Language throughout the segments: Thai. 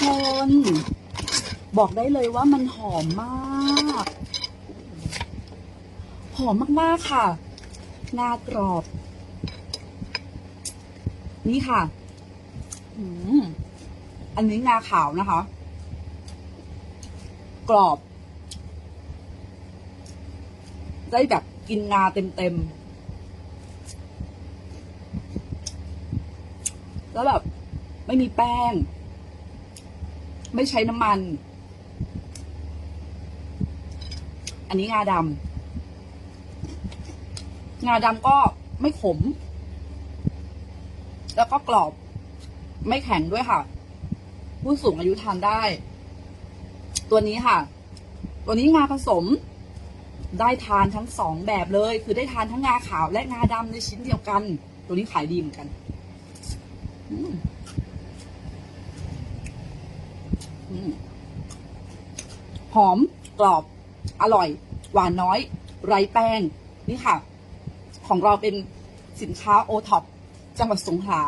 คน บอกได้เลยว่ามันหอมมาก หอมมากๆค่ะ งากรอบ นี่ค่ะอันนี้งาขาวนะคะ กรอบ ได้แบบกินงาเต็มๆ แล้วแบบไม่มีแป้ง ไม่ใช้น้ำมัน อันนี้งาดำงาดำก็ไม่ขม แล้วก็กรอบ ไม่แข็งด้วยค่ะ ผู้สูงอายุทานได้ ตัวนี้ค่ะ ตัวนี้งาผสม ได้ทานทั้งสองแบบเลย คือได้ทานทั้งงาขาวและงาดำในชิ้นเดียวกัน ตัวนี้ขายดีเหมือนกัน อืมอืม หอมกรอบ อร่อย หวานน้อย ไร้แป้ง นี่ค่ะ ของเราเป็นสินค้าโอท็อปจังหวัดสงขลา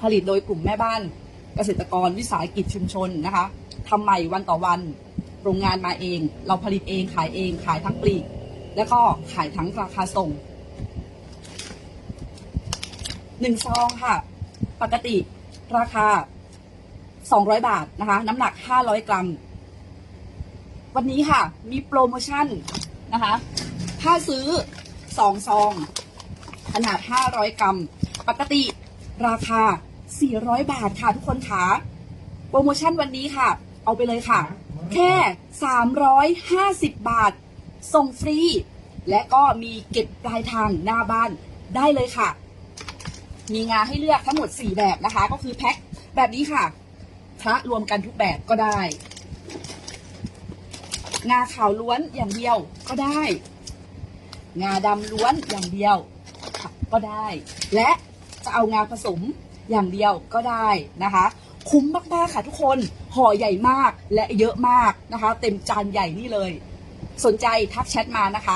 ผลิตโดยกลุ่มแม่บ้าน เกษตรกรวิสาหกิจชุมชนนะคะทำใหม่วันต่อวันโรงงานมาเอง เราผลิตเองขายเองขายทั้งปลีก แล้วก็ขายทั้งราคาส่งหนึ่งซองค่ะ ปกติราคา 200 บาทนะคะ น้ำหนัก 500 กรัม วันนี้ค่ะ มีโปรโมชั่นนะคะ ถ้าซื้อ 2 ซอง ขนาด 500 กรัม ปกติราคา 400 บาทค่ะทุกคนคะโปรโมชั่นวันนี้ค่ะ เอาไปเลยค่ะ แค่ 350 บาท ส่งฟรี และก็มีเก็บปลายทางหน้าบ้านได้เลยค่ะ มีงาให้เลือกทั้งหมด 4 แบบนะคะ ก็คือแพ็คแบบนี้ค่ะ พระรวมกันทุกแบบก็ได้ งาขาวล้วนอย่างเดียวก็ได้ งาดำล้วนอย่างเดียวก็ได้ และจะเอางาผสมอย่างเดียวก็ได้นะคะ คุ้มมากๆค่ะทุกคนห่อใหญ่มากและเยอะมากนะคะ เต็มจานใหญ่นี่เลย สนใจทักแชทมานะคะ